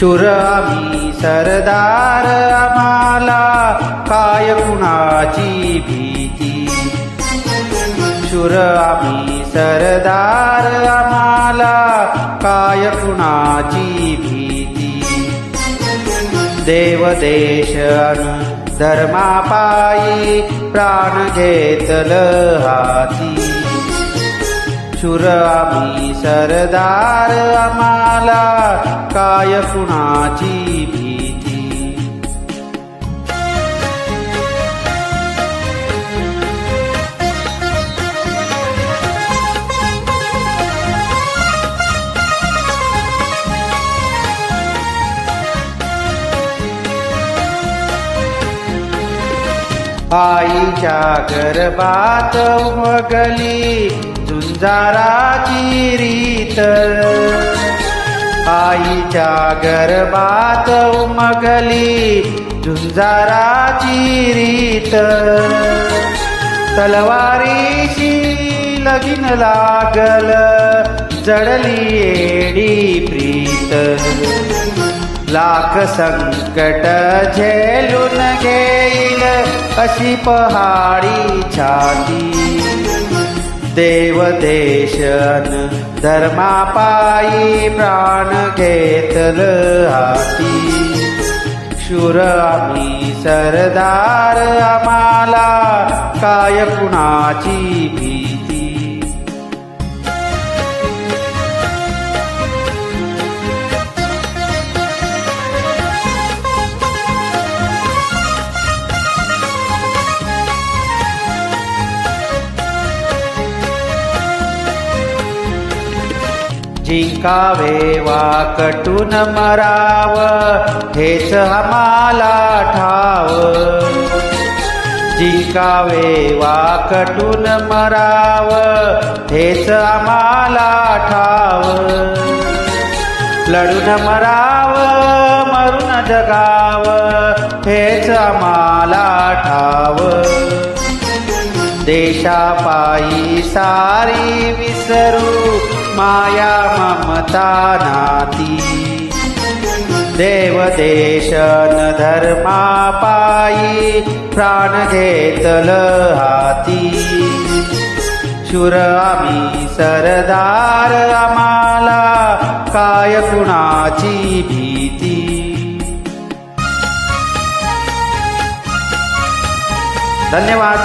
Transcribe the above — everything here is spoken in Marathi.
शूर आम्ही सरदार आम्हाला काय कुणाची भीती? शूर आम्ही सरदार आम्हाला काय कुणाची भीती? देव देश धर्मापायी प्राण घेतल हाती. शूर आम्ही सरदार आम्हाला काय कुणाची भीती? आईच्या गर्भात उमगली झुंजाराची रीत आईच्या गर्भात उमगली झुंजाराची रीत तलवारीशी लगीन लागल जडली एडी प्रीत लाख संकट झेलून घेईल अशी पहाडी छाती. देव देशन धर्मापायी प्राण घेतल हाती. शूर आम्ही सरदार आम्हाला काय कुणाची भीती. जिंकावे वा कटून मराव हेच आम्हाला ठाव. जिंकावे वा कटून मराव हेच आम्हाला ठाव. लढून मराव मरून जगाव हेच आम्हाला ठाव. देशापायी सारी विसरू माया ममता नाती। देवदेशन धर्मा धर्मापायी प्राण घेतल हाती। शूर आम्ही सरदार आम्हाला काय कुणाची भीती? धन्यवाद।